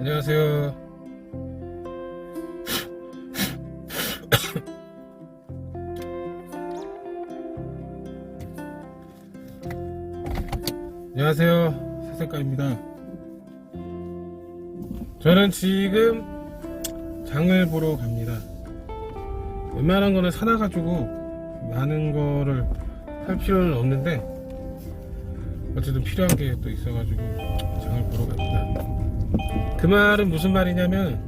안녕하세요. 안녕하세요. 사생가입니다. 저는 지금 장을 보러 갑니다. 웬만한 거는 사놔가지고 많은 거를 할 필요는 없는데 어쨌든 필요한 게 또 있어가지고 장을 보러 갑니다. 그 말은 무슨 말이냐면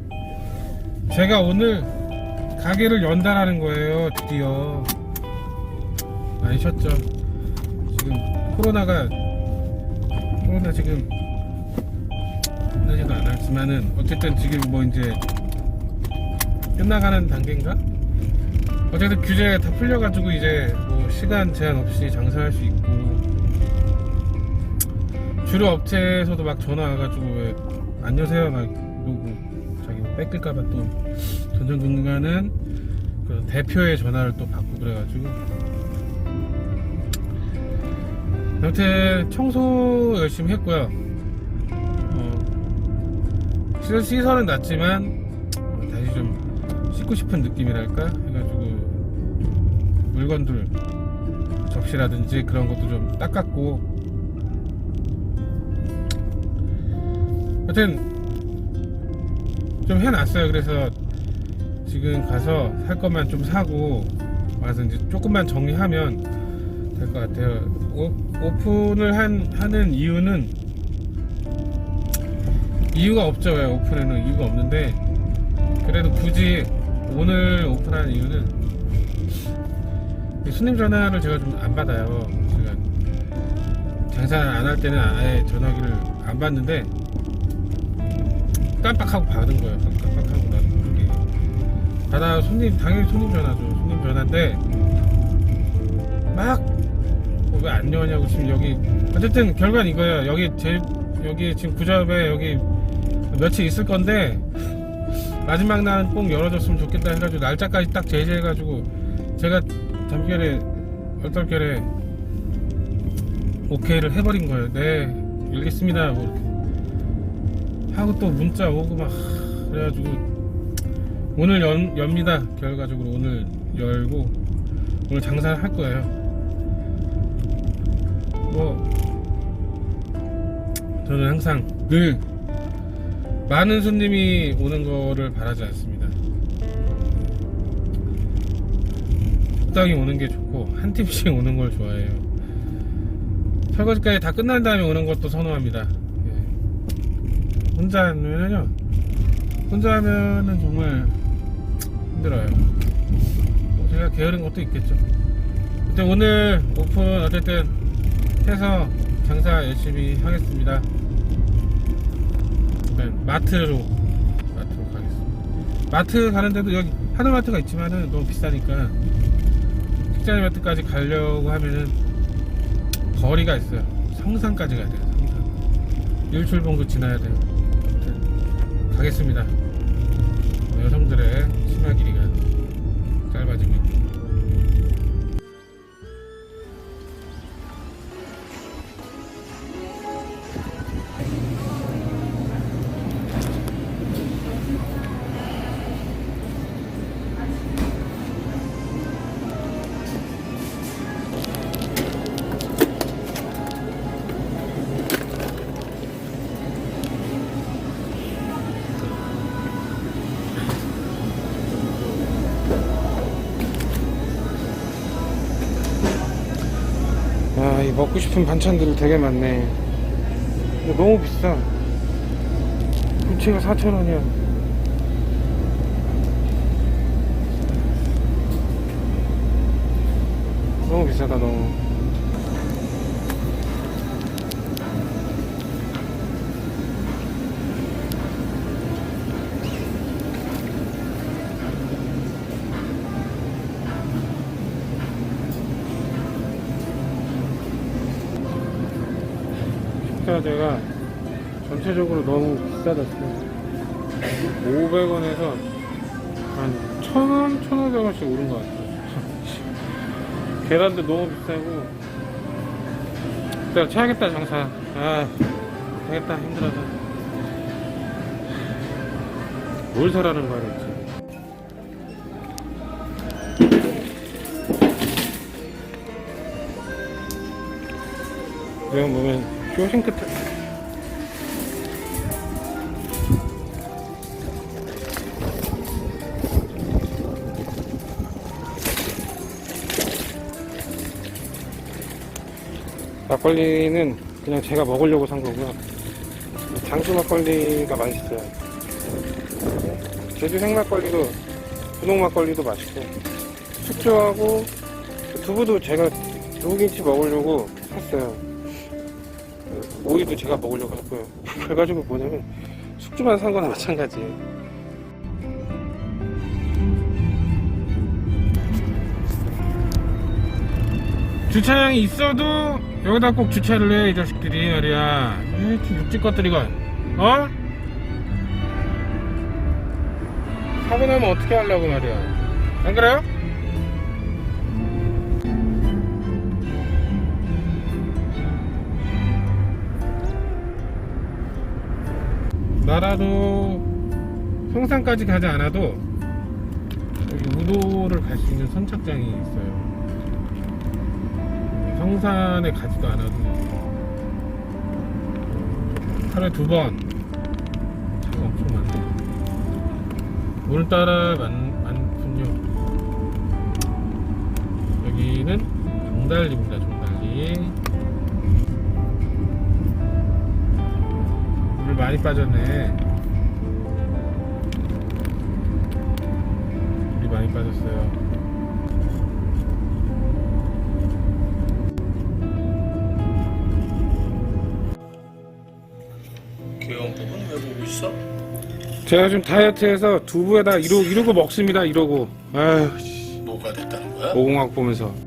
제가 오늘 가게를 연다라는 거예요 드디어 많이 쉬었죠 지금 코로나가 코로나 지금 끝나지도 않았지만은 어쨌든 지금 뭐 이제 끝나가는 단계인가? 어쨌든 규제 다 풀려가지고 이제 뭐 시간 제한 없이 장사할 수 있고 주류 업체에서도 막 전화 와가지고 왜 안 여세요. 막 누구? 자기 뭐 뺏길까봐 또 전전긍긍하는 그 대표의 전화를 또 받고 그래가지고. 아무튼 청소 열심히 했고요. 어, 시설은 낮지만 어, 다시 좀 씻고 싶은 느낌이랄까 해가지고 물건들 접시라든지 그런 것도 좀 닦았고 하여튼 좀 해놨어요. 그래서 지금 가서 살 것만 좀 사고 와서 이제 조금만 정리하면 될 것 같아요. 오, 오픈을 한, 하는 이유는 이유가 없죠. 왜 오픈에는 이유가 없는데 그래도 굳이 오늘 오픈한 이유는 이 손님 전화를 제가 좀 안 받아요. 제가 장사 안 할 때는 아예 전화기를 안 받는데 깜빡하고 받은 거예요. 깜빡하고 나는 모르게. 받아 손님 당연히 손님 전화죠. 손님 전화인데 막 왜안 여냐고 지금 여기 어쨌든 결과는 이거예요. 여기 제 여기 지금 구잡에 여기 며칠 있을 건데 마지막 날은 꼭 열어줬으면 좋겠다 해가지고 날짜까지 딱 제시해가지고 제가 잠결에 얼떨결에 오케이를 해버린 거예요. 네 알겠습니다. 뭐 이렇게. 하고 또 문자 오고 막 그래가지고 오늘 연, 엽니다. 결과적으로 오늘 열고 오늘 장사를 할 거예요. 뭐 저는 항상 늘 많은 손님이 오는 거를 바라지 않습니다. 적당히 오는 게 좋고 한 팀씩 오는 걸 좋아해요. 설거지까지 다 끝난 다음에 오는 것도 선호합니다. 예. 혼자 하면요 혼자 하면은 정말 힘들어요. 뭐 제가 게으른 것도 있겠죠. 근데 오늘 오픈 어쨌든 해서 장사 열심히 하겠습니다. 네, 마트로 마트로 가겠습니다. 마트 가는데도 여기 하늘마트가 있지만은 너무 비싸니까 식자재 마트까지 가려고 하면은 거리가 있어요. 성산까지 가야 돼요 성산. 일출봉도 지나야 돼요 가겠습니다. 여성들의 먹고 싶은 반찬들이 되게 많네. 너무 비싸. 부채가 4,000원이야. 너무 비싸다, 너무. 식자재가 전체적으로 너무 비싸졌어요. 500원에서 한 1000원, 1500원씩 오른 것 같아요. 계란도 너무 비싸고. 일단 쳐야겠다, 장사. 아, 되겠다, 힘들어서. 뭘 사라는 거야 도대체 여기 보면 쇼싱크 타... 막걸리는 그냥 제가 먹으려고 산 거고요. 장수 막걸리가 맛있어요. 제주 생막걸리도 분홍 막걸리도 맛있고 숙주하고 두부도 제가 두부김치 먹으려고 샀어요. 오이도 제가 먹으려고 샀고요. 그래가지고 뭐냐면 숙주만 산 거나 마찬가지예요. 주차장이 있어도 여기다 꼭 주차를 해 이 자식들이 말이야 에이 육지 것들이건 어? 사고 나면 어떻게 하려고 말이야 안 그래요? 나라도 성산까지 가지 않아도 여기 우도를 갈 수 있는 선착장이 있어요. 성산에 가지도 않아도 하루에 두 번. 차가 엄청 많네요. 오늘따라 많, 많군요. 여기는 종달리입니다 종달리 많이 빠졌네. 물이 많이 빠졌어요. 귀여운 부분 왜 보고 있어? 제가 좀 다이어트해서 두부에다 이러, 이러고 먹습니다 이러고. 아휴 뭐가 됐다는 거야? 오공학 보면서